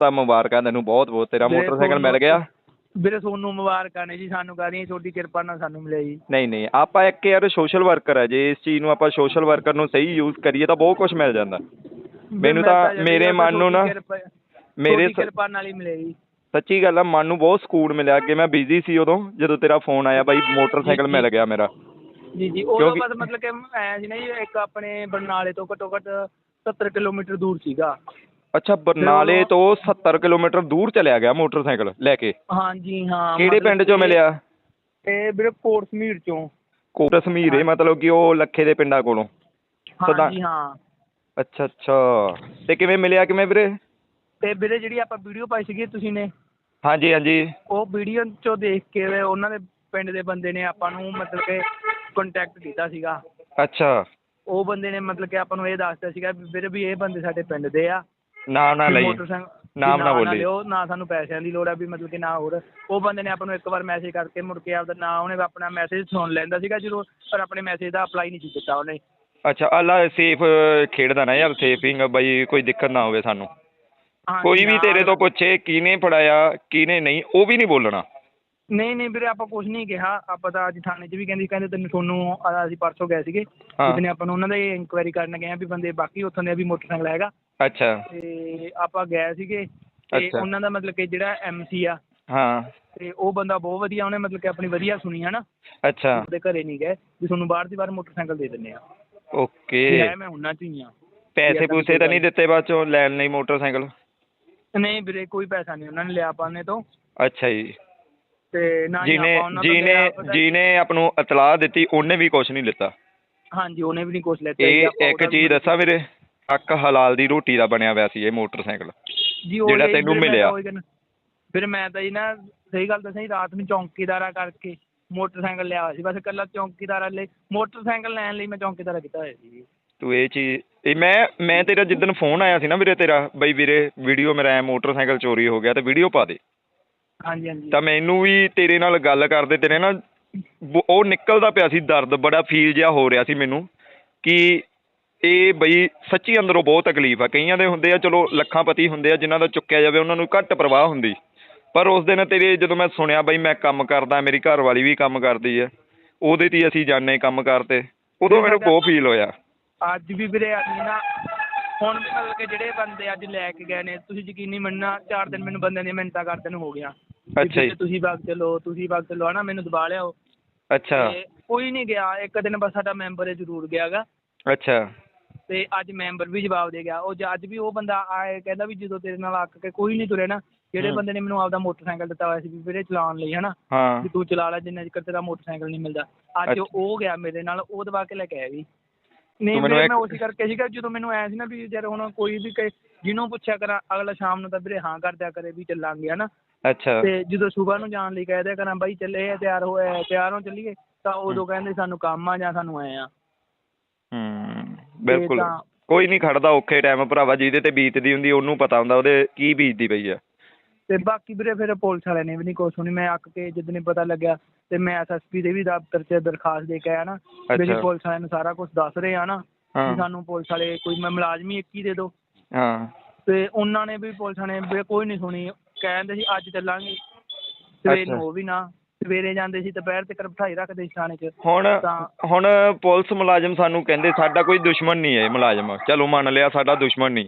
ਤਾਂ ਮੁਬਾਰਕਾਂ ਤੈਨੂੰ ਬਹੁਤ ਬਹੁਤ। ਤੇਰਾ ਵੀਰੇ, ਮੋਟਰਸਾਈਕਲ ਮਿਲ ਤੁਹਾਨੂੰ- ਗਿਆ ਵੀਰੇ ਤੁਹਾਨੂੰ ਮੁਬਾਰਕਾਂ ਨੇ ਜੀ ਸਾਨੂੰ ਕਹਦੀਆਂ ਤੁਹਾਡੀ ਕਿਰਪਾ ਨਾਲ ਸਾਨੂੰ ਮਿਲਿਆ ਜੀ। ਨਹੀਂ ਨਹੀਂ ਆਪਾਂ ਇੱਕ ਯਾਰ ਸੋਸ਼ਲ ਵਰਕਰ ਆ ਜੇ ਇਸ ਚੀਜ਼ ਨੂੰ ਆਪਾਂ ਸੋਸ਼ਲ ਵਰਕਰ ਨੂੰ ਸਹੀ ਯੂਜ਼ ਕਰੀਏ ਤਾਂ ਬਹੁਤ ਕੁਝ ਮਿਲ ਜਾਂਦਾ। ਮੈਨੂੰ ਤਾਂ ਜੀ ਮੇਰੇ ਮਨ ਨੂੰ ਨਾ ਮੇਰੇ ਸ- ਕਿਰਪਾ ਨਾਲ ਹੀ ਮਿਲਿਆ ਜੀ। ਸੱਚੀ ਗੱਲ ਆ ਮਨ ਨੂੰ ਬਹੁਤ ਸਕੂਨ ਮਿਲਿਆ। ਅੱਗੇ ਮੈਂ ਬਿਜ਼ੀ ਸੀ ਉਦੋਂ ਜਦੋਂ ਤੇਰਾ ਫੋਨ ਆਇਆ ਬਾਈ ਮੋਟਰਸਾਈਕਲ ਜੀ, ਮਿਲ ਗਿਆ ਮੇਰਾ। ਜੀ ਜੀ ਉਹ ਕਿਉਂਕਿ- ਬਸ ਮਤਲਬ ਕਿ ਆਇਆ ਸੀ ਨਾ ਜੀ ਇੱਕ ਆਪਣੇ ਬਰਨਾਲੇ ਤੋਂ ਘੱਟੋ ਘੱਟ 70 ਕਿਲੋਮੀਟਰ ਦੂਰ ਸੀਗਾ। ਅੱਛਾ ਬਰਨਾਲੇ ਤੋਂ 70 ਕਿਲੋਮੀਟਰ ਦੂਰ ਚਲਿਆ ਗਿਆ ਮੋਟਰਸਾਈਕਲ ਲੈ ਕੇ। ਹਾਂਜੀ ਹਾਂ ਕਿਹੜੇ ਪਿੰਡ ਚੋਂ ਮਿਲਿਆ? ਇਹ ਵੀਰੇ ਕੋਟ ਸਮੀਰ ਚੋਂ। ਕੋਟ ਸਮੀਰੇ ਮਤਲਬ ਕਿ ਉਹ ਲੱਖੇ ਦੇ ਪਿੰਡਾਂ ਕੋਲੋਂ। ਹਾਂਜੀ ਹਾਂ। ਅੱਛਾ ਅੱਛਾ। ਤੇ ਕਿਵੇਂ ਮਿਲਿਆ ਕਿਵੇਂ ਵੀਰੇ? ਤੇ ਵੀਰੇ ਜਿਹੜੀ ਆਪਾਂ ਵੀਡੀਓ ਪਾਈ ਸੀਗੀ ਤੁਸੀਂ ਨੇ ਹਾਂਜੀ ਹਾਂਜੀ। ਉਹ ਵੀਡੀਓ ਚੋਂ ਦੇਖ ਕੇ ਉਹਨਾਂ ਦੇ ਪਿੰਡ ਦੇ ਬੰਦੇ ਨੇ ਆਪਾਂ ਨੂੰ ਮਤਲਬ ਕਿ ਕੰਟੈਕਟ ਕੀਤਾ ਸੀਗਾ। ਅੱਛਾ। ਉਹ ਬੰਦੇ ਨੇ ਮਤਲਬ ਕਿ ਆਪਾਂ ਨੂੰ ਇਹ ਦੱਸਦਾ ਸੀਗਾ ਵੀਰੇ ਵੀ ਇਹ ਬੰਦੇ ਸਾਡੇ ਪਿੰਡ ਦੇ ਆ। ਨਾਮ ਨਾ ਲਈ ਮੋਟਰਸਾਈਕਲ ਨਾਮ ਨਾ ਨਾਂ ਬੋਲੀ। ਲਿਓ ਨਾ ਸਾਨੂੰ ਪੈਸਿਆਂ ਦੀ ਲੋੜ ਆ ਵੀ ਮਤਲਬ ਕਿ ਨਾ ਹੋਰ। ਉਹ ਬੰਦੇ ਨੇ ਆਪਾਂ ਨੂੰ ਇੱਕ ਵਾਰ ਮੈਸੇਜ ਕਰਕੇ ਮੁੜ ਕੇ ਆਪਦਾ ਨਾਂ ਉਹਨੇ ਆਪਣਾ ਮੈਸੇਜ ਸੁਣ ਲੈਂਦਾ ਸੀਗਾ ਜਦੋਂ ਪਰ ਆਪਣੇ ਮੈਸੇਜ ਦਾ ਅਪਲਾਈ ਨਹੀਂ ਸੀ ਕੀਤਾ ਉਹਨੇ। ਅੱਛਾ ਅੱਲਾ ਸੇਫ ਖੇਡਦਾ ਨਾ ਯਾਰ ਸੇਫਿੰਗ ਬਈ ਕੋਈ ਦਿੱਕਤ ਨਾ ਹੋਵੇ ਸਾਨੂੰ। ਕੋਈ ਵੀ ਹਾਂ। ਤੇਰੇ ਤੋਂ ਪੁੱਛੇ ਕਿਹਨੇ ਫੜਾਇਆ ਕਿਹਨੇ ਨਹੀਂ ਉਹ ਵੀ ਨਹੀਂ ਬੋਲਣਾ। ਨਹੀਂ ਨਹੀਂ ਵੀਰੇ ਆਪਾਂ ਕੁਝ ਨਹੀਂ ਕਿਹਾ। ਆਪਾਂ ਤਾਂ ਅੱਜ ਥਾਣੇ 'ਚ ਵੀ ਕਹਿੰਦੀ ਕਹਿੰਦੇ ਤੈਨੂੰ ਤੁਹਾਨੂੰ ਅਸੀਂ ਪਰਸੋਂ ਗਏ ਸੀਗੇ। ਹਾਂ। ਉਹਨੇ ਆਪਾਂ ਨੂੰ ਉਹਨਾਂ ਦਾ ਇਨਕੁਆਇਰੀ ਕਰਨ ਗਏ ਆ ਵੀ ਬੰਦੇ ਬਾਕੀ ਉੱਥੋਂ ਦੇ ਵੀ ਮੋਟਰਸਾਈਕਲ ਹੈਗਾ। ਅੱਛਾ। ਤੇ ਆਪਾਂ ਗਏ ਸੀਗੇ ਤੇ ਅੱਛਾ। ਉਹਨਾਂ ਦਾ ਮਤਲਬ ਕਿ ਜਿਹੜਾ ਐਮਸੀ ਆ ਹਾਂ। ਤੇ ਉਹ ਬੰਦਾ ਬਹੁਤ ਵਧੀਆ ਉਹਨੇ ਮਤਲਬ ਕਿ ਆਪਣੀ ਵਧੀਆ ਸੁਣੀ ਹਨਾ? ਅੱਛਾ। ਉਹਦੇ ਘਰੇ ਨਹੀਂ ਗਏ ਵੀ ਤੁਹਾਨੂੰ ਬਾਹਰ ਦੀ ਬਾਹਰ ਮੋਟਰਸਾਈਕਲ ਦੇ ਦਿੰਨੇ ਆ। ਓਕੇ। ਲੈ ਮੈਂ ਉਹਨਾਂ ਚ ਹੀ ਆ। ਪੈਸੇ ਪੂਸੇ ਤਾਂ ਨਹੀਂ ਦਿੱਤੇ ਬਾਅਦ ਚੋਂ ਲੈਣ ਲਈ ਮੋਟਰਸਾਈਕਲ? ਨਹੀਂ ਵੀਰੇ ਕੋਈ ਪੈਸਾ ਨਹੀਂ ਉਹਨਾਂ ਨੇ ਲਿਆ ਪਾਣੇ ਤੋਂ। ਅੱਛਾ ਜੀ। ਤੇ ਨਾ ਹੀ ਜਿਹਨੇ ਆਪਾਂ ਉਹਨਾਂ ਤੋਂ ਜਿਹਨੇ ਲਿਆ ਪਤਾ- ਜਿਹਨੇ ਆਪ ਨੂੰ ਇਤਲਾਹ ਦਿੱਤੀ ਉਹਨੇ ਵੀ ਕੁਝ ਨਹੀਂ ਲਿੱਤਾ। ਹਾਂਜੀ ਉਹਨੇ ਵੀ ਨਹੀਂ ਕੁਛ ਲੈਤਾ ਇਹ ਆਪਾਂ ਇੱਕ ਉਹਦਾ ਚੀਜ਼ ਦੱਸਾਂ ਵੀਰੇ ਹੱਕ ਹਲਾਲ ਦੀ ਰੋਟੀ ਦਾ ਬਣਿਆ ਹੋਇਆ ਸੀ ਇਹ ਮੋਟਰਸਾਈਕਲ। ਜੀ ਉਹ ਜਿਹੜਾ ਲਈ ਤੈਨੂੰ ਮੈਂ ਮਿਲਿਆ। ਤਾਂ ਉਹੀ ਕਹਿਨਾ- ਵੀਰੇ ਮੈਂ ਤਾਂ ਜੀ ਨਾ ਸਹੀ ਗੱਲ ਦੱਸਾਂ ਜੀ ਰਾਤ ਨੂੰ ਚੌਂਕੀਦਾਰਾ ਕਰਕੇ ਮੋਟਰਸਾਈਕਲ ਲਿਆ ਹੋਇਆ ਸੀ। ਬਸ ਇਕੱਲਾ ਚੌਂਕੀਦਾਰਾ ਲਈ ਮੋਟਰਸਾਈਕਲ ਲੈਣ ਲਈ ਮੈਂ ਚੌਂਕੀਦਾਰਾ ਕੀਤਾ ਹੋਇਆ ਸੀ। ਜੀ ਤੂੰ ਇਹ ਚੀਜ਼ ਇਹ ਮੈਂ ਮੈਂ ਤੇਰਾ ਜਿੱਦਣ ਫੋਨ ਆਇਆ ਸੀ ਨਾ ਵੀਰੇ ਤੇਰਾ ਬਈ ਵੀਰੇ ਵੀਡੀਓ ਮੇਰਾ ਐਂ ਮੋਟਰਸਾਈਕਲ ਚੋਰੀ ਹੋ ਗਿਆ ਤੇ ਵੀਡੀਓ ਪਾ ਦੇ। ਹਾਂਜੀ ਹਾਂਜੀ। ਤਾਂ ਮੈਨੂੰ ਵੀ ਤੇਰੇ ਨਾਲ ਗੱਲ ਕਰਦੇ ਤੇਰੇ ਨਾ ਬ- ਉਹ ਨਿਕਲਦਾ ਪਿਆ ਸੀ ਦਰਦ ਬੜਾ ਫੀਲ ਜਿਹਾ ਹੋ ਰਿਹਾ ਸੀ ਮੈਨੂੰ ਕਿ ਇਹ ਬਈ ਸੱਚੀ ਅੰਦਰੋਂ ਬਹੁਤ ਤਕਲੀਫ ਆ। ਕਈਆਂ ਦੇ ਹੁੰਦੇ ਆ ਚਲੋ ਲੱਖਾਂ ਪਤੀ ਹੁੰਦੇ ਆ ਜਿਨ੍ਹਾਂ ਦਾ ਚੁੱਕਿਆ ਜਾਵੇ ਉਹਨਾਂ ਨੂੰ ਘੱਟ ਪਰਵਾਹ ਹੁੰਦੀ। ਪਰ ਉਸ ਦਿਨ ਤੇਰੇ ਜਦੋਂ ਮੈਂ ਸੁਣਿਆ ਬਈ ਮੈਂ ਕੰਮ ਕਰਦਾ ਮੇਰੀ ਘਰ ਵਾਲੀ ਵੀ ਕੰਮ ਕਰਦੀ ਹੈ ਉਹਦੇ ਤੇ ਹੀ ਅਸੀਂ ਜਾਣੇ ਕੰਮ ਕਰਤੇ ਉਦੋਂ ਮੈਨੂੰ ਬਹੁਤ ਫੀਲ ਹੋਇਆ। ਅੱਜ ਵੀ ਵੀਰੇ ਅਸੀਂ ਨਾ ਹੁਣ ਮਤਲਬ ਕਿ ਜਿਹੜੇ ਬੰਦੇ ਅੱਜ ਲੈ ਕੇ ਗਏ ਨੇ ਤੁਸੀਂ ਯਕੀਨ ਮੰਨਣਾ ਚਾਰ ਦਿਨ ਮੈਨੂੰ ਬੰਦਿਆਂ ਦੀਆਂ ਮਿੰਟਾਂ ਕਰਦੇ ਨੂੰ ਹੋ ਗਿਆ। ਅੱਛਾ ਜੀ। ਤੁਸੀਂ ਵਗ ਚਲੋ ਤੁਸੀਂ ਵਗ ਚਲੋ ਹਨਾ ਮੈਨੂੰ ਦਬਾ ਲਿਆਓ। ਅੱਛਾ। ਕੋਈ ਨਹੀਂ ਗਿਆ ਇੱਕ ਦਿਨ ਬਸ ਸਾਡਾ ਮੈਂਬਰ ਜ਼ਰੂਰ ਗਿਆਗਾ। ਅੱਛਾ। ਤੇ ਅੱਜ ਮੈਂਬਰ ਵੀ ਜਵਾਬ ਦੇ ਗਿਆ। ਉਹ ਅੱਜ ਵੀ ਉਹ ਬੰਦਾ ਆਏ ਕਹਿੰਦਾ ਵੀ ਜਦੋਂ ਤੇਰੇ ਨਾਲ ਅੱਕ ਕੇ ਕੋਈ ਨਹੀਂ ਤੁਰੇ ਨਾ ਜਿਹੜੇ। ਬੰਦੇ ਨੇ ਮੈਨੂੰ ਆਪਦਾ ਮੋਟਰਸਾਈਕਲ ਦਿੱਤਾ ਹੋਇਆ ਸੀ ਵੀ ਵੀਰੇ ਚਲਾਉਣ ਲਈ ਹਨਾ? ਵੀ ਤੂੰ ਚਲਾ ਲੈ ਜਿੰਨਾ ਚਿਰ ਤੇਰਾ ਮੋਟਰਸਾਈਕਲ ਨਹੀਂ ਮਿਲਦਾ। ਅੱਜ। ਉਹ ਗਿਆ ਮੇਰੇ ਨਾਲ ਉਹ ਦਬਾ ਕੇ ਲੈ ਕੇ ਆਇਆ ਵੀ ਨਹੀਂ ਵੀਰੇ ਮੈਂ ਉਸੇ ਕਰਕੇ ਸੀਗਾ ਜਦੋਂ ਮੈਨੂੰ ਆਇਆ ਸੀ ਨਾ ਵੀ ਜਦ ਹੁਣ ਕੋਈ ਵੀ ਕਹੇ ਜਿਹਨੂੰ ਪੁੱਛਿਆ ਕਰਾਂ ਅਗਲਾ ਸ਼ਾਮ ਨੂੰ ਤਾਂ ਵੀਰੇ ਹਾਂ ਕਰ ਦਿਆ ਕਰੇ ਵੀ ਚੱਲਾਂਗੇ ਹਨਾ? ਅੱਛਾ। ਤੇ ਜਦੋਂ ਸਵੇਰ ਨੂੰ ਜਾਣ ਲਈ ਕਹਿ ਦਿਆ ਕਰਾਂ ਬਾਈ ਚੱਲੇ ਆ ਤਿਆਰ ਹੋਏ ਤਿਆਰ ਹੋ ਚੱਲੀਏ ਤਾਂ ਉਦੋਂ ਕਹਿੰਦੇ ਸਾਨੂੰ ਕੰਮ ਆ ਜਾਂ ਸਾਨੂੰ ਆਏ ਆ। ਹੂੰ। ਬਿਲਕੁਲ। ਤਾਂ- ਕੋਈ ਨਹੀਂ ਖੜਦਾ ਔਖੇ ਟਾਈਮ ਭਰਾਵਾ ਜਿਹਦੇ ਤੇ ਬੀਤਦੀ ਹੁੰਦੀ ਉਹਨੂੰ ਪਤਾ ਹੁੰਦਾ ਉਹਦੇ ਕੀ ਬੀਤਦੀ ਪਈ ਆ। ਤੇ ਬਾਕੀ ਵੀਰੇ ਫਿਰ ਪੁਲਿਸ ਵਾਲਿਆਂ ਨੇ ਵੀ ਨਹੀਂ ਕੁਛ ਸੁਣੀ। ਮੈਂ ਅੱਕ ਕੇ ਜਿੱਦਣ ਹੀ ਪਤਾ ਲੱਗਿਆ ਤੇ ਮੈਂ ਐਸਐਸਪੀ ਦੇ ਵੀ ਦਫ਼ਤਰ 'ਚ ਦਰਖਾਸਤ ਦੇ ਕੇ ਆਇਆ ਨਾ ਅੱਛਾ। ਪੁਲਿਸ ਵਾਲਿਆਂ ਨੂੰ ਸਾਰਾ ਕੁਝ ਦੱਸ ਰਹੇ ਆ ਨਾ ਵੀ ਹਾਂ। ਸਾਨੂੰ ਪੁਲਿਸ ਵਾਲੇ ਕੋਈ ਮੈਂ ਮੁਲਾਜ਼ਮ ਇੱਕ ਹੀ ਦੇ ਦਿਓ ਹਾਂ। ਤੇ ਉਹਨਾਂ ਨੇ ਵੀ ਪੁਲਿਸ ਨੇ ਵੀ ਕੋਈ ਨਹੀਂ ਸੁਣੀ। ਕਹਿੰਦੇ ਸੀ ਅੱਜ ਚੱਲਾਂਗੇ। ਸਵੇਰ ਅੱਛਾ। ਨੂੰ ਉਹ ਵੀ ਨਾ ਸਵੇਰੇ ਜਾਂਦੇ ਸੀ ਦੁਪਹਿਰ ਤੱਕ ਬਿਠਾਈ ਰੱਖਦੇ ਸੀ ਥਾਣੇ 'ਚ। ਹੁਣ ਤਾਂ- ਹੁਣ ਪੁਲਿਸ ਮੁਲਾਜ਼ਮ ਸਾਨੂੰ ਕਹਿੰਦੇ ਸਾਡਾ ਕੋਈ ਦੁਸ਼ਮਣ ਨਹੀਂ ਹੈ ਇਹ ਮੁਲਾਜ਼ਮ। ਚਲੋ ਮੰਨ ਲਿਆ ਸਾਡਾ ਦੁਸ਼ਮਣ ਨਹੀਂ।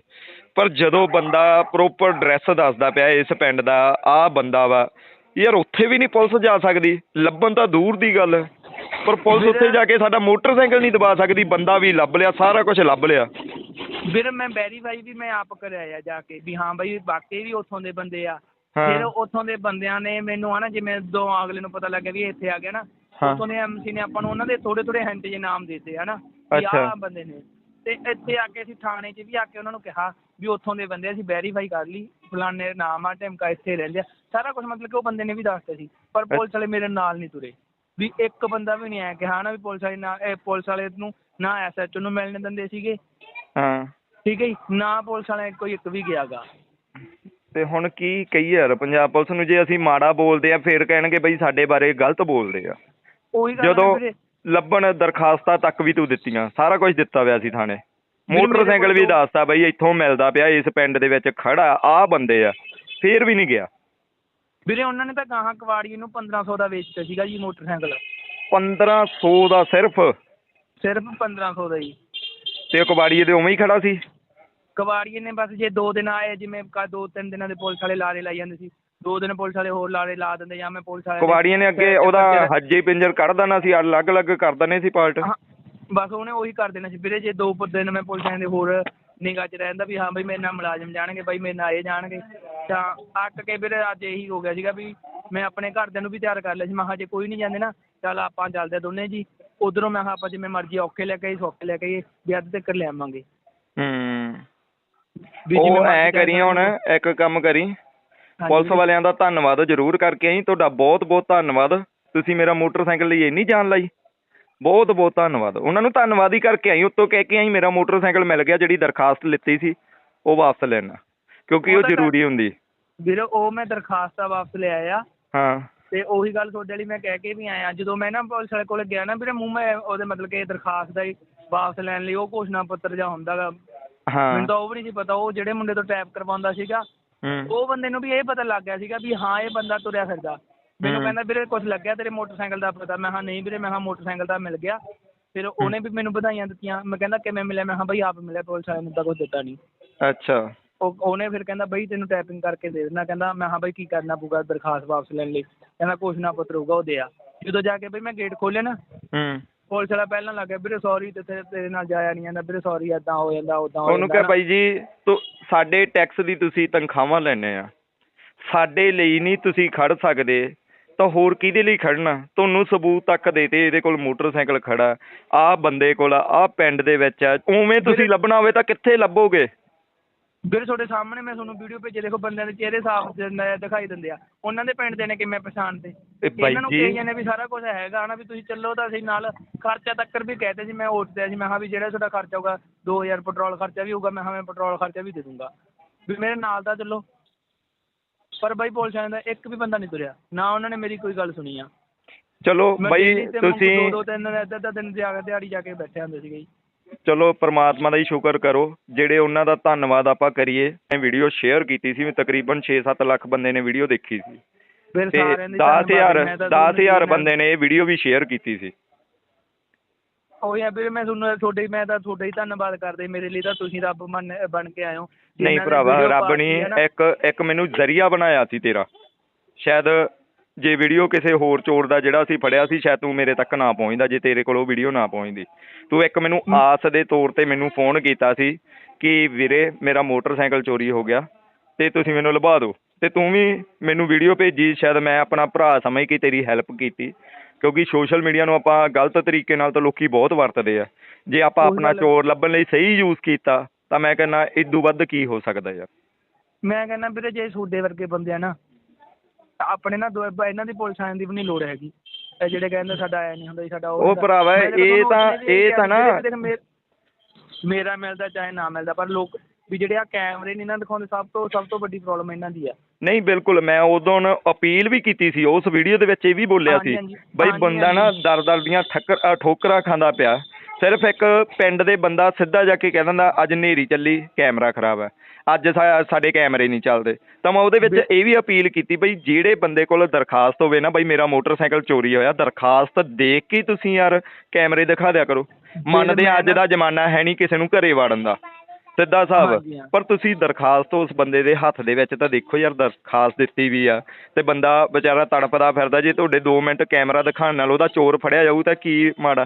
ਪਰ ਜਦੋਂ ਬੰਦਾ ਪ੍ਰੋਪਰ ਡਰੈਸ ਦੱਸਦਾ ਪਿਆ ਇਸ ਪਿੰਡ ਦਾ ਆਹ ਬੰਦਾ ਵਾ ਯਾਰ ਉੱਥੇ ਵੀ ਨਹੀਂ ਪੁਲਿਸ ਜਾ ਸਕਦੀ। ਲੱਭਣ ਤਾਂ ਦੂਰ ਦੀ ਗੱਲ। ਹੈ। ਪਰ ਪੁਲਿਸ ਉੱਥੇ ਜਾ ਕੇ ਸਾਡਾ ਮੋਟਰਸਾਈਕਲ ਨਹੀਂ ਦਬਾ ਸਕਦੀ ਬੰਦਾ ਵੀ ਲੱਭ ਲਿਆ ਸਾਰਾ ਕੁਝ ਲੱਭ ਲਿਆ। ਵੀਰ ਮੈਂ ਵੈਰੀਫਾਈ ਵੀ ਮੈਂ ਆਪ ਕਰਿਆ ਆ ਜਾ ਕੇ ਵੀ ਹਾਂ ਬਈ ਵਾਕਈ ਵੀ ਉੱਥੋਂ ਦੇ ਬੰਦੇ ਆ। ਫਿਰ ਉੱਥੋਂ ਦੇ ਬੰਦਿਆਂ ਨੇ ਮੈਨੂੰ ਹਨਾ ਜਿਵੇਂ ਦੋ ਅਗਲੇ ਨੂੰ ਪਤਾ ਲੱਗਿਆ ਵੀ ਇਹ ਇੱਥੇ ਆ ਗਿਆ ਨਾ। ਉੱਥੋਂ ਦੇ ਐਮਸੀ ਨੇ ਆਪਾਂ ਨੂੰ ਉਹਨਾਂ ਦੇ ਥੋੜੇ ਥੋੜੇ ਹਿੰਟ ਜੇ ਨਾਮ ਦਿੱਤੇ ਹਨਾ ਵੀ। ਆਹ ਬੰਦੇ ਨੇ। ਤੇ ਇੱਥੇ ਆ ਕੇ ਅਸੀਂ ਥਾਣੇ 'ਚ ਵੀ ਆ ਕੇ ਉਹਨਾਂ ਨੂੰ ਕਿਹਾ ਵੀ ਉੱਥੋਂ ਦੇ ਬੰਦੇ ਅਸੀਂ ਵੈਰੀਫਾਈ ਕਰ ਲਈ ਫਲਾਣੇ ਨਾਮ ਆ ਢਿਮਕਾ ਇੱਥੇ ਰਹਿੰਦੇ ਆ ਸਾਰਾ ਕੁਝ ਮਤਲਬ ਕਿ ਉਹ ਬੰਦੇ ਨੇ ਵੀ ਦੱਸਤਾ ਸੀ ਪਰ ਪੁਲਿਸ ਵਾਲੇ ਮੇਰੇ ਨਾਲ ਨਹੀਂ ਤੁਰੇ। ਵੀ ਇੱਕ ਬੰਦਾ ਵੀ ਨਹੀਂ ਆਇਆ ਕਿ ਹਾਂ ਨਾ ਵੀ ਪੁਲਿਸ ਵਾਲੇ ਨਾ ਇਹ ਪੁਲਿਸ ਵਾਲੇ ਨੂੰ ਨਾ ਐਸਐਚਓ ਨੂੰ ਮਿਲਣ ਦਿੰਦੇ ਸੀਗੇ। ਹਾਂ। ਠੀਕ ਹੈ ਜੀ ਨਾ ਪੁਲਿਸ ਵਾਲੇ ਕੋਈ ਇੱਕ ਵੀ ਗਿਆਗਾ ਤੇ ਹੁਣ ਕੀ ਕਹੀਏ ਯਾਰ ਪੰਜਾਬ ਪੁਲਿਸ ਨੂੰ ਜੇ ਅਸੀਂ ਮਾੜਾ ਬੋਲਦੇ ਆ ਫਿਰ ਕਹਿਣਗੇ ਬਈ ਸਾਡੇ ਬਾਰੇ ਗਲਤ ਬੋਲਦੇ ਆ। ਉਹੀ ਗੱਲ ਆ ਜਦੋਂ ਵੀਰੇ। ਲੱਭਣ ਦਰਖਾਸਤਾਂ ਤੱਕ ਵੀ ਤੂੰ ਦਿੱਤੀਆਂ ਸਾਰਾ ਕੁਝ ਦਿੱਤਾ ਹੋਇਆ ਸੀ ਥਾਣੇ। ਮੇਰੇ ਮੋਟਰਸਾਈਕਲ ਕੋਲ ਵੀ ਦੋ- ਦੱਸਤਾ ਬਈ ਇੱਥੋਂ ਮਿਲਦਾ ਪਿਆ ਇਸ ਪਿੰਡ ਦੇ ਵਿੱਚ ਖੜਾ ਆ ਬੰਦੇ ਆ ਫੇਰ ਵੀ ਨਹੀਂ ਗਿਆ। ਵੀਰੇ ਉਹਨਾਂ ਨੇ ਤਾਂ ਗਾਹਾਂ ਕਵਾੜੀ ਨੂੰ 1500 ਦਾ ਵੇਚਤਾ ਸੀਗਾ ਜੀ ਮੋਟਰਸਾਈਕਲ। 1500 ਦਾ ਸਿਰਫ? ਸਿਰਫ 1500 ਦਾ ਜੀ। ਤੇ ਕਬਾੜੀਏ ਦੇ ਉਵੇਂ ਹੀ ਖੜਾ ਸੀ? ਕਵਾੜੀਏ ਨੇ ਬਸ ਜੇ ਦੋ ਦਿਨ ਆਏ ਜਿਵੇਂ ਕਾ ਦੋ ਤਿੰਨ ਦਿਨਾਂ ਦੇ ਪੁਲਿਸ ਵਾਲੇ ਲਾਰੇ ਲਾਈ ਜਾਂਦੇ ਸੀ ਦੋ ਦਿਨ ਪੁਲਿਸ ਵਾਲੇ ਹੋਰ ਲਾਰੇ ਲਾ ਦਿੰਦੇ ਜਾਂ ਮੈਂ ਪੁਲਿਸ ਵਾਲੇ ਕਬਾੜੀਏ ਨੇ ਅੱਗੇ ਉਹਦਾ ਹੱਜੇ ਪਿੰਜਰ ਕੱਢ ਦੇਣਾ ਸੀ ਅਲੱਗ-ਅਲੱਗ ਕਰ ਦੇਣੇ ਸੀ ਪਾਰਟ। ਬਸ ਉਹਨੇ ਉਹੀ ਕਰ ਦੇਣਾ ਸੀ ਵੀਰੇ ਜੇ ਦੋ ਦਿਨ ਮੈਂ ਪੁਲਿਸ ਵਾਲਿਆਂ ਦੇ ਹੋਰ ਨਿਗਾਹ 'ਚ ਰਹਿੰਦਾ ਵੀ ਹਾਂ ਬਈ ਮੇਰੇ ਨਾਲ ਮੁਲਾਜ਼ਮ ਜਾਣਗੇ ਬਾਈ ਮੇਰੇ ਨਾਲ ਇਹ ਜਾਣਗੇ ਤਾਂ ਅੱਕ ਕੇ ਵੀਰੇ ਅੱਜ ਇਹੀ ਹੋ ਗਿਆ ਸੀਗਾ ਵੀ ਮੈਂ ਆਪਣੇ ਘਰਦਿਆਂ ਨੂੰ ਵੀ ਤਿਆਰ ਕਰ ਲਿਆ ਸੀ ਮੈਂ ਕਿਹਾ ਜੇ ਕੋਈ ਨਹੀਂ ਜਾਂਦੇ ਨਾ ਚੱਲ ਆਪਾਂ ਚੱਲਦੇ ਦੋਨੇ ਜੀ ਉਧਰੋਂ ਮੈਂ ਕਿਹਾ ਆਪਾਂ ਜਿਵੇਂ ਮਰਜ਼ੀ ਔਖੇ ਲੈ ਕੇ ਆਈ ਸੌਖੇ ਲੈ ਕੇ ਆਈਏ ਵੀ ਅੱਧ ਤੱਕ ਲੈ ਆਵਾਂਗੇ। ਹੂੰ। ਉਹ ਐ ਕਰੀ ਹੁਣ। ਇੱਕ ਕੰਮ ਕਰੀ। ਪੁਲਿਸ। ਵਾਲਿਆਂ ਦਾ ਧੰਨਵਾਦ ਜ਼ਰੂਰ ਕਰਕੇ ਆਈ। ਤੁਹਾਡਾ ਬਹੁਤ ਬਹੁਤ ਧੰਨਵਾਦ। ਤੁਸੀਂ ਮੇਰਾ ਮੋਟਰਸਾਈਕਲ ਲਈ ਇੰਨੀ ਜਾਨ ਲਾਈ। ਬਹੁਤ ਬਹੁਤ ਧੰਨਵਾਦ। ਉਹਨਾਂ ਨੂੰ ਧੰਨਵਾਦ ਹੀ ਕਰਕੇ ਆਈ। ਉੱਤੋਂ ਕਹਿ ਕੇ ਆਈ ਮੇਰਾ ਮੋਟਰਸਾਈਕਲ ਮਿਲ ਗਿਆ ਜਿਹੜੀ ਦਰਖਾਸਤ ਲਿੱਤੀ ਸੀ ਉਹ ਵਾਪਸ ਲੈਣਾ। ਕਿਉਂਕਿ ਉਹ ਜ਼ਰੂਰੀ ਹੁੰਦੀ। ਵੀਰੇ ਉਹ ਮੈਂ ਦਰਖਾਸਤਾਂ ਵਾਪਸ ਲੈ ਆਇਆ। ਹਾਂ। ਤੇ ਉਹੀ ਗੱਲ ਤੁਹਾਡੇ ਵਾਲੀ ਮੈਂ ਕਹਿ ਕੇ ਵੀ ਆਇਆ। ਜਦੋਂ ਮੈਂ ਨਾ ਪੁਲਿਸ ਵਾਲੇ ਕੋਲ ਗਿਆ ਨਾ ਵੀਰੇ ਮੂੰਹ ਮੈਂ ਉਹਦੇ ਮਤਲਬ ਕਿ ਦਰਖਾਸਤ ਦਾ ਹੀ ਵਾਪਸ ਲੈਣ ਲਈ ਉਹ ਘੋਸ਼ਣਾ ਪੱਤਰ ਜਾਂ ਹੁੰਦਾ ਮੈਨੂੰ ਤਾਂ ਉਹ ਵੀ ਨਹੀਂ ਸੀ ਪਤਾ ਉਹ ਜਿਹੜੇ ਮੁੰਡੇ ਤੋਂ ਟੈਪ ਕਰਵਾਉਂਦਾ ਸੀਗਾ ਉਹ ਬੰਦੇ ਨੂੰ ਵੀ ਇਹ ਪਤਾ ਲੱਗ ਗਿਆ ਸੀਗਾ ਵੀ ਹਾਂ ਇਹ ਬੰਦਾ ਤੁਰਿਆ ਫਿਰਦਾ। ਮੈਨੂੰ। ਕਹਿੰਦਾ ਵੀਰੇ ਕੁਝ ਲੱਗਿਆ ਤੇਰੇ ਮੋਟਰਸਾਈਕਲ ਦਾ ਪਤਾ? ਮੈਂ ਹਾਂ ਨਹੀਂ ਵੀਰੇ ਮੈਂ ਹਾਂ ਮੋਟਰਸਾਈਕਲ ਦਾ ਮਿਲ ਗਿਆ। ਫਿਰ ਉਹਨੇ ਵੀ ਮੈਨੂੰ ਵਧਾਈਆਂ ਦਿੱਤੀਆਂ। ਮੈਂ ਕਹਿੰਦਾ ਕਿਵੇਂ ਮਿਲਿਆ? ਮੈਂ ਹਾਂ ਬਈ ਆਪ ਮਿਲਿਆ ਪੁਲਿਸ ਵਾਲੇ ਨੇ ਤਾਂ ਕੁਝ ਦਿੱਤਾ ਨਹੀਂ ਅੱਛਾ। ਉਹ ਉਹਨੇ ਫਿਰ ਕਹਿੰਦਾ ਬਈ ਤੈਨੂੰ ਟਾਈਪਿੰਗ ਕਰਕੇ ਦੇ ਦੇਣਾ ਕਹਿੰਦਾ ਮੈਂ ਹਾਂ ਬਈ ਕੀ ਕਰਨਾ ਪਊਗਾ ਦਰਖਾਸਤ ਵਾਪਸ ਲੈਣ ਲਈ। ਕਹਿੰਦਾ ਘੋਸ਼ਣਾ ਪੱਤਰ ਹੋਊਗਾ ਉਹ ਦੇ ਆ। ਜਦੋਂ ਜਾ ਕੇ ਬਈ ਮੈਂ ਗੇਟ ਖੋਲ੍ਹਿਆ ਨਾ ਹੂੰ। ਪੁਲਿਸ ਵਾਲਾ ਪਹਿਲਾਂ ਲੱਗ ਗਿਆ ਵੀਰੇ ਸੌਰੀ ਤੇ ਤੇਰੇ ਤੇਰੇ ਨਾਲ ਜਾਇਆ ਨਹੀਂ ਜਾਂਦਾ ਵੀਰੇ ਸੌਰੀ ਏਦਾਂ ਹੋ ਜਾਂਦਾ ਉਦਾਂ ਹੋ ਉਹਨੂੰ ਜਾਂਦਾ ਕਹੇ ਬਾਈ ਜੀ ਤੋ ਸਾਡੇ ਟੈਕਸ ਦੀ ਤੁਸੀਂ ਤਨਖਾਹਾਂ ਲੈਣੇ ਆ। ਸਾਡੇ ਲਈ ਨਹੀਂ ਤੁਸੀਂ ਖੜ ਸਕਦੇ ਤਾਂ ਹੋਰ ਕਿਹਦੇ ਲਈ ਖੜਨਾ ਤੁਹਾਨੂੰ ਸਬੂਤ ਤੱਕ ਦੇਤੇ ਇਹਦੇ ਕੋਲ ਮੋਟਰਸਾਈਕਲ ਖੜਾ ਆਹ ਬੰਦੇ ਕੋਲ ਆਹ ਪਿੰਡ ਦੇ ਵਿੱਚ ਆ ਉਵੇਂ ਤੁਸੀਂ ਲੱਭਣਾ ਹੋਵੇ ਤਾਂ ਕਿੱਥੇ ਲੱਭੋਗੇ? ਵੀਰੇ ਤੁਹਾਡੇ ਸਾਹਮਣੇ ਮੈਂ ਤੁਹਾਨੂੰ ਵੀਡੀਓ ਭੇਜੇ ਦੇਖੋ ਬੰਦਿਆਂ ਦੇ ਚਿਹਰੇ ਸਾਫ਼ ਦਿਖਾਈ ਦਿੰਦੇ ਆ। ਉਹਨਾਂ ਦੇ ਪਿੰਡ ਦੇ ਨੇ ਕਿਵੇਂ ਪਛਾਣਦੇ ਇਹ ਬਾਈ ਇਹਨਾਂ ਨੂੰ ਜੀ- ਕਹੀ ਜਾਂਦੇ ਵੀ ਸਾਰਾ ਕੁਝ ਹੈਗਾ ਨਾ ਵੀ ਤੁਸੀਂ ਚੱਲੋ ਤਾਂ ਅਸੀਂ ਨਾਲ ਖਰਚਾ ਤੱਕਰ ਵੀ ਕਹਤੇ ਸੀ ਮੈਂ ਉੱਠਦਿਆ ਸੀ ਮੈਂ ਕਿਹਾ ਵੀ ਜਿਹੜਾ ਤੁਹਾਡਾ ਖਰਚਾ ਹੋਊਗਾ 2000 ਪੈਟਰੋਲ ਖਰਚਾ ਵੀ ਹੋਊਗਾ ਮੈਂ ਕਿਹਾ ਮੈਂ ਪੈਟਰੋਲ ਖਰਚਾ ਵੀ ਦੇ ਦੂੰਗਾ। ਵੀ ਮੇਰੇ ਨਾਲ ਤਾਂ ਚੱਲੋ। ਪਰ ਬਾਈ ਪੁਲਿਸ ਵਾਲਿਆਂ ਦਾ ਇੱਕ ਵੀ ਬੰਦਾ ਨਹੀਂ ਤੁਰਿਆ ਨਾ ਉਹਨਾਂ ਨੇ ਮੇਰੀ ਕੋਈ ਗੱਲ ਸੁਣੀ ਆ। ਚਲੋ ਮੈਂ ਬਾਈ ਤੇ ਤੁਸੀਂ ਦੋ ਦੋ ਤਿੰਨ ਅੱਧਾ ਅੱਧਾ ਦਿਨ ਜਾ ਕੇ ਦਿਹਾੜੀ ਜਾ ਕੇ ਬੈਠੇ ਹੁੰਦੇ ਸੀਗੇ ਜੀ। ਚਲੋ ਪ੍ਰਮਾਤਮਾ ਦਾ ਹੀ ਸ਼ੁਕਰ ਕਰੋ ਜਿਹੜੇ ਉਹਨਾਂ ਦਾ ਧੰਨਵਾਦ ਆਪਾਂ ਕਰੀਏ ਮੈਂ ਵੀਡੀਓ ਸ਼ੇਅਰ ਕੀਤੀ ਸੀ ਤਕਰੀਬਨ 6-7 ਲੱਖ ਬੰਦੇ ਨੇ ਵੀਡੀਓ ਦੇਖੀ ਸੀ। ਫਿਰ ਤੇ ਸਾਰਿਆਂ ਦੀ 10000 ਧੰਨਵਾਦ, ਮੈਂ ਤਾਂ ਤੁਹਾਨੂੰ 10000 ਮੈਂ- ਬੰਦੇ ਨੇ ਇਹ ਵੀਡੀਓ ਵੀ ਸ਼ੇਅਰ ਕੀਤੀ ਸੀ। ਉਹੀ ਆ ਵੀਰੇ ਮੈਂ ਤੁਹਾਨੂੰ ਤੁਹਾਡੇ ਮੈਂ ਤਾਂ ਤੁਹਾਡਾ ਹੀ ਧੰਨਵਾਦ ਕਰਦੇ ਮੇਰੇ ਲਈ ਤਾਂ ਤੁਸੀਂ ਰੱਬ ਮੰਨ ਬਣ ਕੇ ਹੋ। ਨਹੀਂ ਭਰਾਵਾ ਰੱਬ ਨਾ, ਇੱਕ ਇੱਕ ਮੈਨੂੰ ਜ਼ਰੀਆ ਬਣਾਇਆ ਸੀ ਤੇਰਾ। ਸ਼ਾਇਦ ਜੇ ਵੀਡੀਓ ਕਿਸੇ ਹੋਰ ਚੋਰ ਦਾ ਜਿਹੜਾ ਅਸੀਂ ਫੜਿਆ ਸੀ ਸ਼ਾਇਦ ਤੂੰ ਮੇਰੇ ਤੱਕ ਨਾ ਪਹੁੰਚਦਾ ਜੇ ਤੇਰੇ ਕੋਲ ਉਹ ਵੀਡੀਓ ਨਾ ਪਹੁੰਚਦੀ। ਤੂੰ ਇੱਕ ਮੈਨੂੰ ਆਸ ਦੇ ਤੌਰ ਤੇ ਮੈਨੂੰ ਫੋਨ ਕੀਤਾ ਸੀ ਕਿ ਵੀਰੇ ਮੇਰਾ ਮੋਟਰਸਾਈਕਲ ਚੋਰੀ ਹੋ ਗਿਆ ਤੇ ਤੁਸੀਂ ਮੈਨੂੰ ਲਭਾ ਦਿਓ। ਤੇ ਤੂੰ ਵੀ ਮੈਨੂੰ ਵੀਡੀਓ ਭੇਜੀ ਸ਼ਾਇਦ ਮੈਂ ਆਪਣਾ ਭਰਾ ਸਮਝ ਕੇ ਤੇਰੀ ਹੈਲਪ ਕੀਤੀ। ਕਿਉਂਕਿ ਸੋਸ਼ਲ ਮੀਡੀਆ ਨੂੰ ਆਪਾਂ ਗਲਤ ਤਰੀਕੇ ਨਾਲ ਤਾਂ ਲੋਕੀ ਬਹੁਤ ਵਰਤਦੇ ਆ। ਜੇ ਆਪਾਂ ਆਪਣਾ ਚੋਰ ਲੱਭਣ ਲਈ ਸਹੀ ਯੂਜ਼ ਕੀਤਾ ਤਾਂ ਮੈਂ ਕਹਿੰਦਾ ਇਦੋਂ ਵੱਧ ਕੀ ਹੋ ਸਕਦਾ ਯਾਰ। ਮੈਂ ਕਹਿੰਦਾ ਵੀਰੇ ਜੇ ਤੁਹਾਡੇ ਵਰਗੇ ਬੰਦੇ ਆ ਨਾ ਤਾਂ ਆਪਣੇ ਨਾ ਦੋ ਇਹਨਾਂ ਦੀ ਪੁਲਿਸ ਆਣ ਦੀ ਵੀ ਨਹੀਂ ਲੋੜ ਹੈਗੀ ਇਹ ਜਿਹੜੇ ਕਹਿੰਦੇ ਸਾਡਾ ਐ ਨਹੀਂ ਹੁੰਦਾ ਜੀ, ਸਾਡਾ ਉਹ ਹੁੰਦਾ। ਭਰਾਵਾ, ਮੈਂ ਤਾਂ ਇਹ ਤੁਹਾਨੂੰ ਤਾਂ- ਉਸਨੇ ਵੀ ਇਹ ਕਿਹਾ ਤਾਂ ਨਾ- ਮੇ- ਮੇਰਾ ਮਿਲਦਾ ਚਾਹੇ ਨਾ ਮਿਲਦਾ ਪਰ ਲੋਕ ਵੀ ਜਿਹੜੇ ਆ ਕੈਮਰੇ ਨਹੀਂ ਨਾ ਦਿਖਾਉਂਦੇ ਸਭ ਤੋਂ ਸਭ ਤੋਂ ਵੱਡੀ ਪ੍ਰੋਬਲਮ ਇਹਨਾਂ ਦੀ ਆ ਨਹੀਂ ਬਿਲਕੁਲ ਮੈਂ ਉਦੋਂ ਅਪੀਲ ਵੀ ਕੀਤੀ ਸੀ ਉਸ ਵੀਡੀਓ ਦੇ ਵਿੱਚ ਇਹ ਵੀ ਬੋਲਿਆ ਹਾਂਜੀ, ਸੀ ਹਾਂਜੀ। ਬਈ ਹਾਂਜੀ, ਬੰਦਾ ਨਾ ਹਾਂਜੀ। ਦਰ ਦਰ ਦੀਆਂ ਠੱਕਰ ਅ, ਠੋਕਰਾਂ ਖਾਂਦਾ ਪਿਆ ਸਿਰਫ ਇੱਕ ਪਿੰਡ ਦੇ ਬੰਦਾ ਸਿੱਧਾ ਜਾ ਕੇ ਕਹਿ ਦਿੰਦਾ ਅੱਜ ਹਨੇਰੀ ਚੱਲੀ ਕੈਮਰਾ ਖਰਾਬ ਹੈ ਅੱਜ ਸਾਡੇ ਕੈਮਰੇ ਨਹੀਂ ਚੱਲਦੇ। ਤਾਂ ਮੈਂ ਉਹਦੇ ਵਿੱਚ ਇਹ ਵੀ ਅਪੀਲ ਕੀਤੀ ਬਈ ਜਿਹੜੇ ਬੰਦੇ ਕੋਲ ਦਰਖਾਸਤ ਹੋਵੇ ਨਾ ਬਈ ਮੇਰਾ ਮੋਟਰਸਾਈਕਲ ਚੋਰੀ ਹੋਇਆ ਦਰਖਾਸਤ ਦੇਖ ਕੇ ਤੁਸੀਂ ਯਾਰ ਕੈਮਰੇ ਦਿਖਾ ਦਿਆ ਕਰੋ। ਮੰਨਦੇ ਅੱਜ ਦਾ ਜ਼ਮਾਨਾ ਹੈ ਨਹੀਂ ਕਿਸੇ ਨੂੰ ਘਰੇ ਵੜਨ ਦਾ। ਸਿੱਧਾ ਹਾਂ। ਪਰ ਤੁਸੀਂ ਦਰਖਾਸਤ ਉਸ ਬੰਦੇ ਦੇ ਹੱਥ ਦੇ ਵਿੱਚ ਤਾਂ ਦੇਖੋ ਯਾਰ ਦਰਖਾਸਤ ਦਿੱਤੀ ਵੀ ਆ ਤੇ ਬੰਦਾ ਵਿਚਾਰਾ ਤੜਫਦਾ ਫਿਰਦਾ ਜੇ ਤੁਹਾਡੇ 2 ਮਿੰਟ ਕੈਮਰਾ ਦਿਖਾਉਣ ਨਾਲ ਉਹਦਾ ਚੋਰ ਫੜਿਆ ਜਾਊ ਤਾਂ ਕੀ ਮਾੜਾ।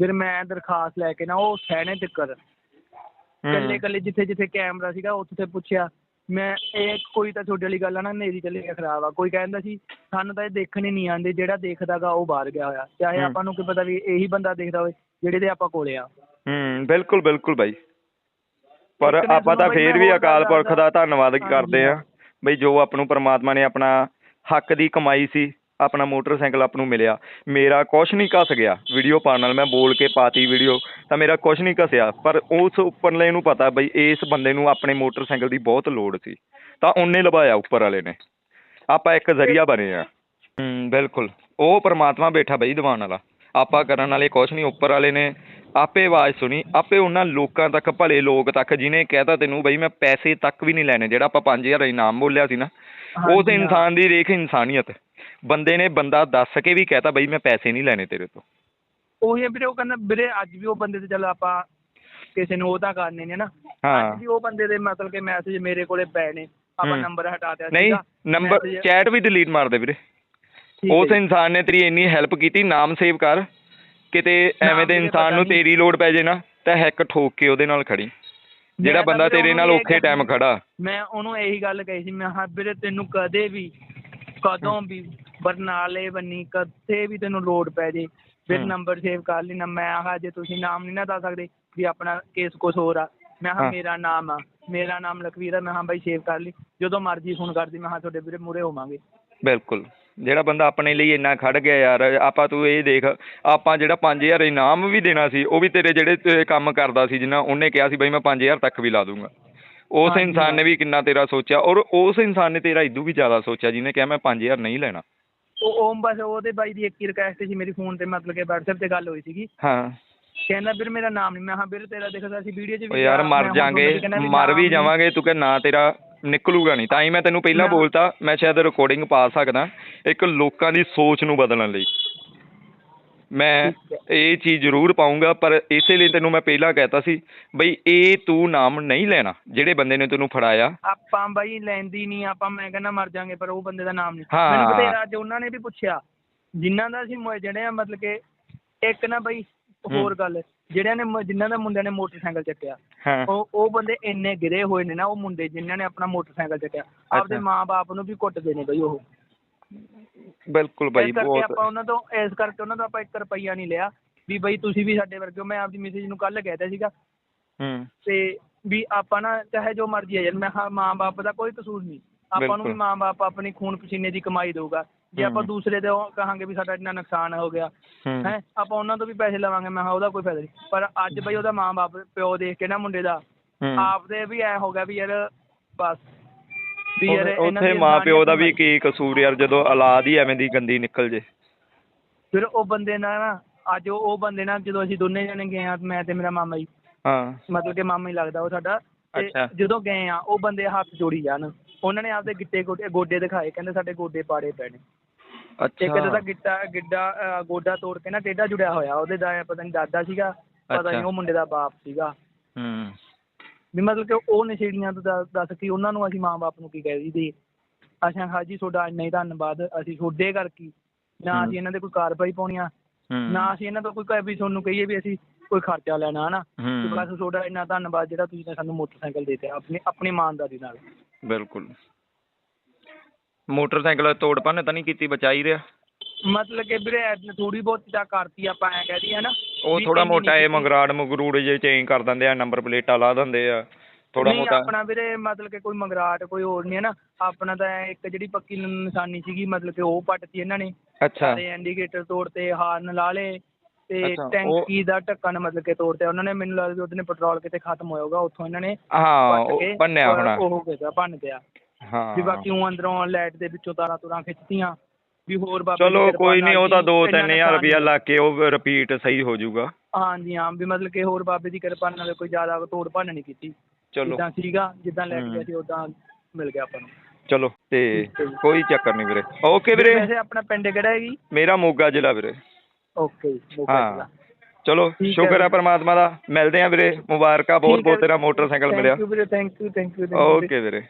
ਫਿਰ ਮੈਂ ਦਰਖਾਸਤ ਲੈ ਕੇ ਨਾ ਉਹ ਸਹਿਣੇ ਤਿੱਕਰ। ਕੱਲੇ। ਕੱਲੇ ਜਿੱਥੇ ਜਿੱਥੇ ਕੈਮਰਾ ਸੀਗਾ ਉੱਥੇ ਪੁੱਛਿਆ। ਮੈਂ ਇਹ ਕੋਈ ਤਾਂ ਤੁਹਾਡੇ ਵਾਲੀ ਗੱਲ ਆ ਨਾ ਨੇਰੀ ਚੱਲੀ ਖਰਾਬ ਆ। ਕੋਈ ਕਹਿੰਦਾ ਸੀ ਸਾਨੂੰ ਤਾਂ ਇਹ ਦੇਖਣ ਹੀ ਨਹੀਂ ਆਉਂਦੇ ਜਿਹੜਾ ਦੇਖਦਾਗਾ ਉਹ ਬਾਹਰ ਗਿਆ ਹੋਇਆ। ਚਾਹੇ। ਆਪਾਂ ਨੂੰ ਕੀ ਪਤਾ ਵੀ ਇਹੀ ਬੰਦਾ ਦੇਖਦਾ ਹੋਵੇ ਜਿਹੜੇ ਦੇ ਆਪਾਂ ਕੋਲੇ ਆ। ਹੂੰ ਬਿਲਕੁਲ ਬਿਲਕੁਲ ਬਾਈ। ਪਰ ਆਪਾਂ ਤਾਂ ਫੇਰ ਵੀ ਅਕਾਲ ਪੁਰਖ ਦਾ ਧੰਨਵਾਦ। ਕਰਦੇ ਆ। ਬਈ ਜੋ ਆਪ ਨੂੰ ਪ੍ਰਮਾਤਮਾ ਨੇ ਆਪਣਾ ਹੱਕ ਦੀ ਕਮਾਈ ਸੀ ਆਪਣਾ ਮੋਟਰਸਾਈਕਲ ਆਪ ਨੂੰ ਮਿਲਿਆ। ਮੇਰਾ ਕੁਛ ਨਹੀਂ ਘਸ ਗਿਆ। ਵੀਡੀਓ ਪਾਉਣ ਨਾਲ ਮੈਂ ਬੋਲ ਕੇ ਪਾਤੀ ਵੀਡੀਓ। ਤਾਂ ਮੇਰਾ ਕੁਛ ਨਹੀਂ ਘਸਿਆ ਪਰ ਉਸ ਉੱਪਰਲੇ ਨੂੰ ਪਤਾ ਬਈ ਇਸ ਬੰਦੇ ਨੂੰ ਆਪਣੇ ਮੋਟਰਸਾਈਕਲ ਦੀ ਬਹੁਤ ਲੋੜ ਸੀ। ਤਾਂ ਉਹਨੇ ਲਵਾਇਆ ਉੱਪਰ ਵਾਲੇ ਨੇ। ਆਪਾਂ ਇੱਕ ਜ਼ਰੀਆ ਬਣੇ ਆ। ਹੂੰ। ਬਿਲਕੁਲ। ਉਹ ਪ੍ਰਮਾਤਮਾ ਬੈਠਾ ਬਈ ਦੀਵਾਨ ਵਾਲਾ। ਆਪਾਂ ਕਰਨ ਵਾਲੇ ਕੁਛ ਨਹੀਂ ਉੱਪਰ ਵਾਲੇ ਨੇ ਆਪੇ ਆਵਾਜ਼ ਸੁਣੀ ਆਪੇ ਉਹਨਾਂ ਲੋਕਾਂ ਤੱਕ ਭਲੇ ਲੋਕ ਤੱਕ ਜਿਨੇ ਕਹਿਤਾ ਤੈਨੂੰ ਬਈ ਮੈਂ ਪੈਸੇ ਤੱਕ ਵੀ ਨਹੀਂ ਲੈਣੇ ਜਿਹੜਾ ਆਪਾਂ 5000 ਇਨਾਮ ਬੋਲਿਆ ਸੀ ਨਾ ਉਸ। ਇਨਸਾਨ ਦੀ ਦੇਖ ਇਨਸਾਨੀਅਤ। ਬੰਦੇ ਨੇ ਬੰਦਾ ਦੱਸ ਕੇ ਵੀ ਕਹਿਤਾ ਬਈ ਮੈਂ ਪੈਸੇ ਨਹੀਂ ਲੈਣੇ ਤੇਰੇ ਤੋਂ। ਉਹੀ ਆ ਵੀਰੇ ਉਹ ਕਹਿੰਦਾ ਵੀਰੇ ਅੱਜ ਵੀ ਉਹ ਬੰਦੇ ਤੇ ਚੱਲ ਆਪਾਂ ਕਿਸੇ ਨੂੰ ਉਹ ਤਾਂ ਕਰਨੇ ਨੇ ਨਾ ਹਾਂ ਅੱਜ ਵੀ ਉਹ ਬੰਦੇ ਦੇ ਮਤਲਬ ਕਿ ਮੈਸੇਜ ਮੇਰੇ ਕੋਲੇ ਪਏ ਨੇ ਆਪਾਂ ਹੂੰ। ਨੰਬਰ ਹਟਾ ਦਿਆ ਨਹੀਂ ਸੀਗਾ। ਨੰਬਰ message- ਚੈਟ ਵੀ ਡਿਲੀਟ ਮਾਰ ਦੇ ਵੀਰੇ ਠੀਕ ਹੈ ਉਸ ਜੀ। ਇਨਸਾਨ ਨੇ ਤੇਰੀ ਇੰਨੀ ਹੈਲਪ ਕੀਤੀ ਨਾਮ ਸੇਵ ਕਰ ਕਿਤੇ ਨਾਮ ਐਵੇਂ ਦੇ ਵੀਰੇ ਇਨਸਾਨ ਪਤਾ ਨੂੰ ਨਹੀਂ। ਤੇਰੀ ਲੋੜ ਪੈ ਜੇ ਨਾ ਤਾਂ ਹੈਕ ਠੋਕ ਕੇ ਉਹਦੇ ਨਾਲ ਖੜੀ ਜਿਹੜਾ ਮੈਂ ਤਾਂ ਬੰਦਾ ਵੀਰੇ ਤੇਰੇ ਉਹਨੂੰ ਨਾਲ ਇਹ ਔਖੇ ਟਾਈਮ ਕਹਿੰਦਾ- ਖੜਾ ਮੈਂ ਉਹਨੂੰ ਇਹੀ ਗੱਲ ਕਹੀ ਸੀ ਮੈਂ ਹਾਂ ਵੀਰੇ ਤੈਨੂੰ ਕਦੇ ਵੀ ਕਦੋਂ ਵੀ ਬਰਨਾਲੇ ਬੰਨੀ ਕਦੇ ਵੀ ਤੈਨੂੰ ਲੋੜ ਪੈ ਜੇ ਫਿਰ। ਨੰਬਰ ਸੇਵ ਕਰ ਲੈਣਾ। ਮੈਂ ਆਹ ਜੇ ਤੁਸੀਂ ਨਾਮ ਨਹੀਂ ਨਾ ਦੱਸ ਸਕਦੇ ਵੀ ਆਪਣਾ ਕੇਸ ਕੁਛ ਹੋਰ ਆ। ਮੈਂ ਹਾਂ। ਮੇਰਾ ਨਾਮ ਆ। ਮੇਰਾ ਨਾਮ ਲਖਵੀਰ ਆ। ਮੈਂ ਹਾਂ ਬਾਈ ਸੇਵ ਕਰ ਲਈ। ਜਦੋਂ ਮਰਜ਼ੀ ਫੋਨ ਕਰਦੀ ਮੈਂ ਹਾਂ ਤੁਹਾਡੇ ਵੀਰੇ ਮੂਰੇ ਹੋਵਾਂਗੇ। ਬਿਲਕੁਲ। ਜਿਹੜਾ ਬੰਦਾ ਆਪਣੇ ਲਈ ਇੰਨਾ ਖੜ ਗਿਆ ਯਾਰ ਆਪਾਂ ਤੂੰ ਇਹ ਦੇਖ ਆਪਾਂ ਜਿਹੜਾ 5000 ਇਨਾਮ ਵੀ ਦੇਣਾ ਸੀ ਉਹ ਵੀ ਤੇਰੇ ਜਿਹੜੇ ਕੰਮ ਕਰਦਾ ਸੀ ਜਿੰਨਾ ਉਹਨੇ ਕਿਹਾ ਸੀ ਬਈ ਮੈਂ 5000 ਤੱਕ ਵੀ ਲਾ ਦੂੰਗਾ। ਉਸ ਇਨਸਾਨ ਨੇ ਵੀ ਕਿੰਨਾ ਤੇਰਾ ਸੋਚਿਆ ਔਰ ਉਸ ਇਨਸਾਨ ਨੇ ਤੇਰਾ ਇਦੂ ਵੀ ਜ਼ਿਆਦਾ ਸੋਚਿਆ ਜਿਹਨੇ ਕਿਹਾ ਮੈਂ 5000 ਨਹੀਂ ਲੈਣਾ। ਉਹ ਉਹ ਬਸ ਉਹਦੇ ਬਾਈ ਦੀ ਇੱਕ ਹੀ ਰਿਕਵੈਸਟ ਸੀ ਮੇਰੀ ਫੋਨ ਤੇ ਮਤਲਬ ਕਿ WhatsApp ਤੇ ਗੱਲ ਹੋਈ ਸੀਗੀ। ਹਾਂ। ਕਹਿੰਦਾ ਵੀਰ ਮੇਰਾ ਨਾਮ ਨਹੀਂ ਮੈਂ ਹਾਂ ਵੀਰ ਤੇਰਾ ਦੇਖਦਾ ਸੀ ਵੀਡੀਓ 'ਚ ਵੀ ਯਾਰ ਮਰ ਜਾਾਂਗੇ ਮਰ ਵੀ ਜਾਵਾਂਗੇ। ਤੂੰ ਕਿ ਨਾ ਤੇਰਾ ਨਿਕਲੂਗਾ ਨਹੀਂ ਤਾਂ ਹੀ ਮੈਂ ਤੈਨੂੰ ਪਹਿਲਾਂ ਨਾ। ਬੋਲਤਾ ਮੈਂ ਸ਼ਾਇਦ ਰਿਕਾਰਡਿੰਗ ਪਾ ਸਕਦਾ। ਇੱਕ ਲੋਕਾਂ ਦੀ ਸੋਚ ਨੂੰ ਬਦਲਣ ਲਈ। ਮੈਂ। ਇਹ ਚੀਜ਼ ਜ਼ਰੂਰ ਪਾਉਂਗਾ ਪਰ ਇਸੇ ਲਈ ਤੈਨੂੰ ਮੈਂ ਪਹਿਲਾਂ ਕਹਿਤਾ ਸੀ ਬਈ ਇਹ ਤੂੰ ਨਾਮ ਨਹੀਂ ਲੈਣਾ ਜਿਹੜੇ ਬੰਦੇ ਨੇ ਤੈਨੂੰ ਫੜਾਇਆ ਆਪਾਂ ਬਾਈ ਲੈਂਦੀ ਨਹੀਂ ਆਪਾਂ ਮੈਂ ਕਹਿੰਦਾ ਮਰ ਜਾਾਂਗੇ ਪਰ ਉਹ ਬੰਦੇ ਦਾ ਨਾਮ ਨਹੀਂ। ਮੈਨੂੰ ਬਥੇਰਾ ਅੱਜ ਉਹਨਾਂ ਨੇ ਵੀ ਪੁੱਛਿਆ ਜਿਨ੍ਹਾਂ ਦਾ ਅਸੀਂ ਜਿਹੜੇ ਆ ਮਤਲਬ ਕਿ ਇੱਕ ਨਾ ਬਾਈ ਹੋਰ ਗੱਲ ਜਿਹੜਿਆਂ ਨੇ ਜਿਨ੍ਹਾਂ ਦਾ ਮੁੰਡਿਆਂ ਨੇ ਮੋਟਰਸਾਈਕਲ ਚੱਕਿਆ ਉਹ ਉਹ ਬੰਦੇ ਇੰਨੇ ਗਿਰੇ ਹੋਏ ਨੇ ਨਾ ਉਹ ਮੁੰਡੇ ਜਿਨ੍ਹਾਂ ਨੇ ਆਪਣਾ ਮੋਟਰਸਾਈਕਲ ਚੱਕਿਆ ਆਪਦੇ। ਮਾਂ-ਬਾਪ ਨੂੰ ਵੀ ਕੁੱਟਦੇ ਨੇ ਬਾਈ ਉਹ ਬਿਲਕੁਲ ਬਾਈ ਇਸ ਕਰਕੇ ਬਹੁਤ ਆਪਾਂ ਉਹਨਾਂ ਤੋਂ ਇਸ ਕਰਕੇ ਉਹਨਾਂ ਤੋਂ ਆਪਾਂ 1 ਰੁਪਈਆ ਨਹੀਂ ਲਿਆ ਵੀ ਬਾਈ ਤੁਸੀਂ ਵੀ ਸਾਡੇ ਵਰਗੇ ਹੋ ਮੈਂ ਆਪਦੀ ਮਿਸਿਸ ਨੂੰ ਕੱਲ ਕਹਿਤਾ ਸੀਗਾ। ਹੂੰ। ਤੇ ਵੀ ਆਪਾਂ ਨਾ ਚਾਹੇ ਜੋ ਮਰਜ਼ੀ ਹੈ ਯਾਰ ਮੈਂ ਹਾਂ ਮਾਂ-ਬਾਪ ਦਾ ਕੋਈ ਕਸੂਰ ਨਹੀਂ। ਆਪਾਂ ਨੂੰ ਵੀ ਬਿਲਕੁਲ। ਮਾਂ-ਬਾਪ ਆਪਣੀ ਖੂਨ ਪਸੀਨੇ ਦੀ ਕਮਾਈ ਦੇਊਗਾ। ਜੇ ਆਪਾਂ। ਦੂਸਰੇ ਦੇ ਉਹ ਕਹਾਂਗੇ ਵੀ ਸਾਡਾ ਇੰਨਾ ਨੁਕਸਾਨ ਹੋ ਗਿਆ ਹੂੰ। ਹੈ ਆਪਾਂ ਉਹਨਾਂ ਤੋਂ ਵੀ ਪੈਸੇ ਲਵਾਂਗੇ ਮੈਂ ਹਾਂ ਉਹਦਾ ਕੋਈ ਫਾਇਦਾ ਨਹੀਂ। ਪਰ ਅੱਜ ਬਈ ਉਹਦਾ ਮਾਂ-ਬਾਪ ਪਿਓ ਦੇਖ ਕੇ ਨਾ ਮੁੰਡੇ ਦਾ ਹੂੰ। ਆਪਦੇ ਵੀ ਐ ਹੋ ਗਿਆ ਵੀ ਯਾਰ ਬਸ। ਵੀ ਯਾਰ ਉੱਥੇ- ਇਹਨਾਂ ਉੱਥੇ ਦੀ ਮਾਂ ਪਿਓ ਦਾ ਵੀ ਕੀ ਕਸੂਰ ਯਾਰ ਜਦੋਂ ਔਲਾਦ ਹੀ ਐਵੇਂ ਦੀ ਗੰਦੀ ਨਿਕਲ ਜੇ। ਫਿਰ ਉਹ ਬੰਦੇ ਨਾਲ ਨਾ ਅੱਜ ਉਹ ਉਹ ਬੰਦੇ ਨਾਲ ਜਦੋਂ ਅਸੀਂ ਦੋਨੇ ਜਣੇ ਗਏ ਆ ਮੈਂ ਤੇ ਮੇਰਾ ਮਾਮਾ ਜੀ। ਹਾਂ। ਮਤਲਬ ਕਿ ਮਾਮਾ ਹੀ ਲੱਗਦਾ ਉਹ ਸਾਡਾ। ਤੇ ਅੱਛਾ। ਜਦੋਂ ਗਏ ਆ ਉਹ ਬੰਦੇ ਹੱਥ ਜੋੜੀ ਜਾਣ। ਉਹਨਾਂ ਨੇ ਆਪਦੇ ਗਿੱਟੇ ਗੋਡੇ ਗੋਡੇ ਦਿਖਾਏ ਕਹਿੰਦੇ ਸਾਡੇ ਗੋਡੇ ਪਾੜੇ ਪਏ ਨੇ। ਇੱਕ ਅੱਛਾ ਗਿੱਟਾ ਗਿੱਡਾ ਗੋਡਾ ਤੋੜ ਕੇ ਨਾ ਟੇਢਾ ਜੁੜਿਆ ਹੋਇਆ ਉਹਦੇ ਦਾ ਪਤਾ ਨਹੀਂ ਦਾਦਾ ਸੀਗਾ ਪਤਾ ਅੱਛਾ। ਨਹੀਂ ਉਹ ਮੁੰਡੇ ਦਾ ਬਾਪ ਸੀਗਾ। ਹੂੰ। ਵੀ ਮਤਲਬ ਕਿ ਉਹ ਨਸ਼ੇੜੀਆਂ ਤੋਂ ਦੱਸ- ਦੱਸ ਕੇ ਉਹਨਾਂ ਨੂੰ ਅਸੀਂ ਮਾਂ-ਬਾਪ ਨੂੰ ਕੀ ਕਹਿ ਦਈਏ। ਅੱਛਾ ਹਾਜੀ ਤੁਹਾਡਾ ਇੰਨਾ ਹੀ ਧੰਨਵਾਦ ਅਸੀਂ ਤੁਹਾਡੇ ਕਰਕੇ ਹੀ। ਨਾ ਹੂੰ। ਅਸੀਂ ਇਹਨਾਂ ਦੇ ਕੋਈ ਕਾਰਵਾਈ ਪਾਉਣੀ ਆ ਹੂੰ। ਨਾ ਅਸੀਂ ਇਹਨਾਂ ਤੋਂ ਕੋਈ ਕਹਿ ਵੀ ਤੁਹਾਨੂੰ ਕਹੀਏ ਵੀ ਅਸੀਂ ਕੋਈ ਖਰਚਾ ਲੈਣਾ ਹਨਾ। ਤੇ ਹੂੰ ਬਸ ਤੁਹਾਡਾ ਇੰਨਾ ਧੰਨਵਾਦ ਜਿਹੜਾ ਤੁਸੀਂ ਨੇ ਸਾਨੂੰ ਮੋਟਰਸਾਈਕਲ ਦੇ ਦਿੱਤਾ ਆਪਣੀ ਆਪਣੀ ਇਮਾਨਦਾਰੀ ਨਾਲ। ਬਿਲਕੁਲ। ਮੋਟਰਸਾਈਕਲ ਤੋੜ ਭੰਨ ਤਾਂ ਨਹੀਂ ਕੀਤੀ ਬਚਾਈ ਰਿਹਾ। ਮਤਲਬ ਕਿ ਵੀਰੇ ਥੋੜੀ ਬਹੁਤ ਤਾਂ ਕਰਤੀ ਆਪਾਂ ਐ ਕਹਿ ਦਈਏ ਨਾ ਉਹ ਵੀ ਥੋੜਾ ਇੰਨੀ ਮੋਟਾ ਨਹੀਂ ਇਹ ਕੀਤੀ। ਮੰਗਰਾੜ ਮਗਰੂੜ ਜੇ ਚੇਂਜ ਕਰ ਦਿੰਦੇ ਆ ਨੰਬਰ ਪਲੇਟਾਂ ਲਾ ਦਿੰਦੇ ਆ ਥੋੜਾ ਨਹੀਂ ਮੋਟਾ। ਆਪਣਾ ਵੀਰੇ ਮਤਲਬ ਕਿ ਕੋਈ ਮੰਗਰਾਟ ਕੋਈ ਹੋਰ ਨਹੀਂ ਹੈ ਨਾ ਆਪਣਾ ਤਾਂ ਇੱਕ ਜਿਹੜੀ ਪੱਕੀ ਨ- ਨਿਸ਼ਾਨੀ ਸੀਗੀ ਮਤਲਬ ਕਿ ਉਹ ਪੱਟਤੀ ਇਹਨਾਂ ਨੇ। ਅੱਛਾ। ਸਾਰੇ ਇੰਡੀਕੇਟਰ ਤੋੜਤੇ ਹਾਰਨ ਲਾ ਲਏ ਤੇ ਅੱਛਾ, ਉਹ- ਟੈਂਕੀ ਦਾ ਢੱਕਣ ਮਤਲਬ ਕਿ ਤੋੜਤੇ ਉਹਨਾਂ ਨੇ ਮੈਨੂੰ ਲੱਗਦਾ ਵੀ ਉਹਦੇ ਨੇ ਪੈਟਰੋਲ ਕਿਤੇ ਖਤਮ ਹੋਇਆ ਹੋਊਗਾ ਉੱਥੋਂ ਇਹਨਾਂ ਨੇ ਹਾਂ ਪੱਟ ਉਹ ਕੇ ਭੰਨਿਆ ਹੋਣਾ। ਉਹ ਗਿਆ ਭੰਨ ਗਿਆ। ਵੀ ਹਾਂ। ਬਾਕੀ ਉਹ ਅੰਦਰੋਂ ਲਾਈਟ ਦੇ ਵਿੱਚੋਂ ਤਾਰਾਂ ਤੁਰਾਂ ਖਿੱਚਤੀਆਂ। ਵੀ ਹੋਰ ਬਾਬੇ ਦੀ ਚਲੋ ਕਿਰਪਾ ਕੋਈ ਨਹੀਂ ਨਾਲ ਉਹ ਤਾਂ ਜੀ 2-3000 ਇੰਨਾ ਰੁਪਇਆ ਲਾ ਕੇ ਉਹ ਰਿਪੀਟ ਸਹੀ ਹੋ ਜਾਊਗਾ। ਹਾਂਜੀ ਹਾਂ ਵੀ ਮਤਲਬ ਕਿ ਹੋਰ ਬਾਬੇ ਦੀ ਕਿਰਪਾ ਨਾਲ ਕੋਈ ਜ਼ਿਆਦਾ ਤੋੜ ਭੰਨ ਨਹੀਂ ਕੀਤੀ। ਚਲੋ। ਜਿੱਦਾਂ ਸੀਗਾ ਜਿੱਦਾਂ ਲੈ ਕੇ। ਗਿਆ ਸੀ ਉਦਾਂ ਮਿਲ ਗਿਆ ਆਪਾਂ ਨੂੰ। ਚਲੋ ਤੇ ਠੀਕ ਹੈ ਜੀ। ਕੋਈ ਚੱਕਰ ਨਹੀਂ ਵੀਰੇ। ਓਕੇ ਵੀਰੇ। ਵੈਸੇ ਆਪਣਾ ਪਿੰਡ ਕਿਹੜਾ ਹੈ ਜੀ? ਮੇਰਾ ਮੋਗਾ ਜ਼ਿਲ੍ਹਾ ਵੀਰੇ। ਓਕੇ ਜੀ ਮੋਗਾ ਹਾਂ। ਜ਼ਿਲ੍ਹਾ। ਚਲੋ ਠੀਕ ਹੈ ਸ਼ੁਕਰ ਹੈ ਵੀਰੇ। ਪਰਮਾਤਮਾ ਦਾ। ਮਿਲਦੇ ਆ ਵੀਰੇ। ਮੁਬਾਰਕਾਂ ਬਹੁਤ ਠੀਕ ਹੈ ਬਹੁਤ ਤੇਰਾ ਮੋਟਰਸਾਈਕਲ Thank ਮਿਲਿਆ। you ਵੀਰੇ thank you thank you okay ਵੀਰੇ।